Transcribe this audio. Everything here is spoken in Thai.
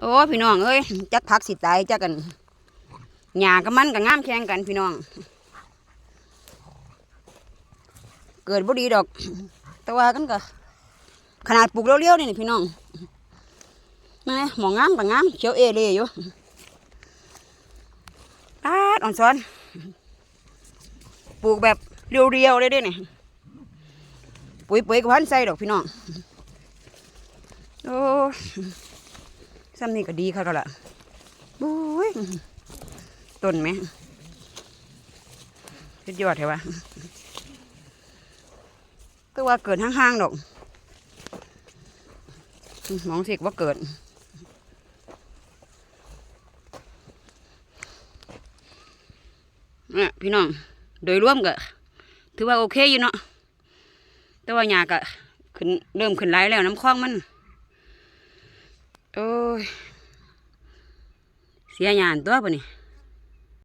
โอ้พี่น้องเอ้ยจักพักสิตายจักกันหญ้ากับมันกับง่ามแข่งกันพี่น้อง เกิดบ่ดีดอก แต่ว่ากันก็ขนาดปลูกเลี้ยวๆนี่นพี่น้องแม่หมองงามกับงามเขียวเอเลยอยู่ตาดอ่อนซ้อนปลูกแบบเรียวๆเลยด้เนี่ปุ๋ยปุ๋ยกับพันใส่ดอกพี่น้องโอ้ ซ้ำนี่ก็ดีค่ะก็ละบุ้ยต้นไหมสุดยอดเหรอวะก็ว่าเกิดห่างๆดอกมองสิว่าเกิด เนี่ยพี่น้อง โดยรวมก็ถือว่าโอเคอยู่เนาะ แต่ว่าหญ้าก็ขึ้นเริ่มขึ้นไหลายแล้วน้ำคลองมัน โอ้ย เสียหยานตัวปะนี่